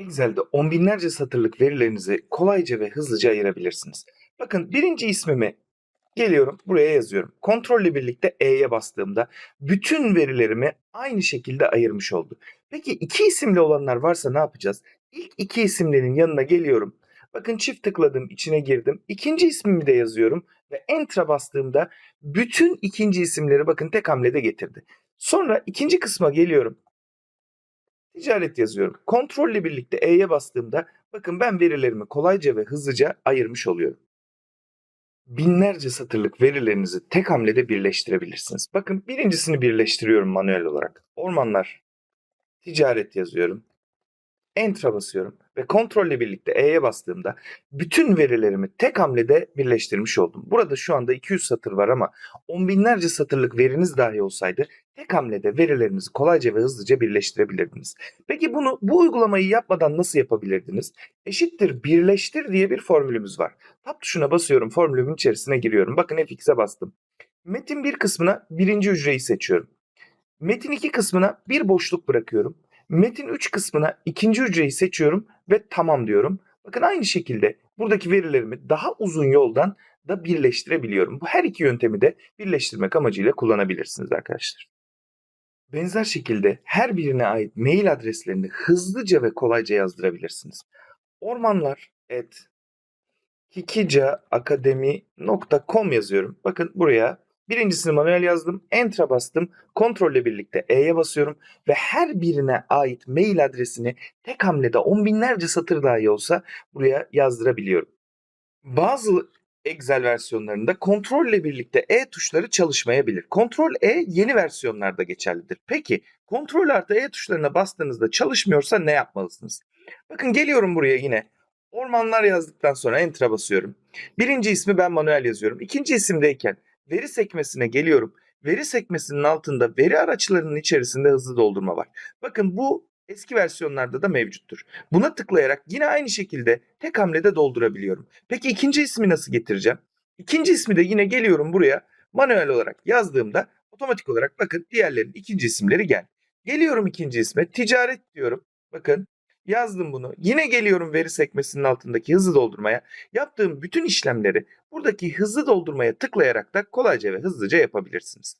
Excel'de on binlerce satırlık verilerinizi kolayca ve hızlıca ayırabilirsiniz. Bakın birinci ismimi geliyorum buraya yazıyorum. Kontrolle birlikte E'ye bastığımda bütün verilerimi aynı şekilde ayırmış oldu. Peki iki isimli olanlar varsa ne yapacağız? İlk iki isimlerin yanına geliyorum. Bakın çift tıkladım içine girdim. İkinci ismimi de yazıyorum ve Enter'a bastığımda bütün ikinci isimleri bakın tek hamlede getirdi. Sonra ikinci kısma geliyorum. Ticaret yazıyorum. Kontrolle birlikte E'ye bastığımda bakın ben verilerimi kolayca ve hızlıca ayırmış oluyorum. Binlerce satırlık verilerinizi tek hamlede birleştirebilirsiniz. Bakın birincisini birleştiriyorum manuel olarak. Ormanlar, ticaret yazıyorum. Enter'a basıyorum ve kontrolle birlikte E'ye bastığımda bütün verilerimi tek hamlede birleştirmiş oldum. Burada şu anda 200 satır var ama on binlerce satırlık veriniz dahi olsaydı tek hamlede verilerinizi kolayca ve hızlıca birleştirebilirdiniz. Peki bunu bu uygulamayı yapmadan nasıl yapabilirdiniz? Eşittir birleştir diye bir formülümüz var. Tab tuşuna basıyorum formülümün içerisine giriyorum. Bakın F2'e bastım. Metin bir kısmına birinci hücreyi seçiyorum. Metin 2 kısmına bir boşluk bırakıyorum. Metin 3 kısmına ikinci hücreyi seçiyorum ve tamam diyorum. Bakın aynı şekilde buradaki verilerimi daha uzun yoldan da birleştirebiliyorum. Bu her iki yöntemi de birleştirmek amacıyla kullanabilirsiniz arkadaşlar. Benzer şekilde her birine ait mail adreslerini hızlıca ve kolayca yazdırabilirsiniz. Ormanlar et hikicaakademi.com yazıyorum. Bakın buraya birincisini manuel yazdım. Enter'a bastım. Kontrolle birlikte E'ye basıyorum. Ve her birine ait mail adresini tek hamlede on binlerce satır dahi olsa buraya yazdırabiliyorum. Bazı Excel versiyonlarında kontrolle birlikte E tuşları çalışmayabilir. Kontrol E yeni versiyonlarda geçerlidir. Peki kontrol artı E tuşlarına bastığınızda çalışmıyorsa ne yapmalısınız? Bakın geliyorum buraya yine. Ormanlar yazdıktan sonra Enter'a basıyorum. Birinci ismi ben manuel yazıyorum. İkinci isimdeyken veri sekmesine geliyorum. Veri sekmesinin altında veri araçlarının içerisinde hızlı doldurma var. Bakın bu eski versiyonlarda da mevcuttur. Buna tıklayarak yine aynı şekilde tek hamlede doldurabiliyorum. Peki ikinci ismi nasıl getireceğim? İkinci ismi de yine geliyorum buraya manuel olarak yazdığımda otomatik olarak bakın diğerlerin ikinci isimleri gel. Geliyorum ikinci isme ticaret diyorum. Bakın yazdım bunu. Yine geliyorum veri sekmesinin altındaki hızlı doldurmaya. Yaptığım bütün işlemleri buradaki hızlı doldurmaya tıklayarak da kolayca ve hızlıca yapabilirsiniz.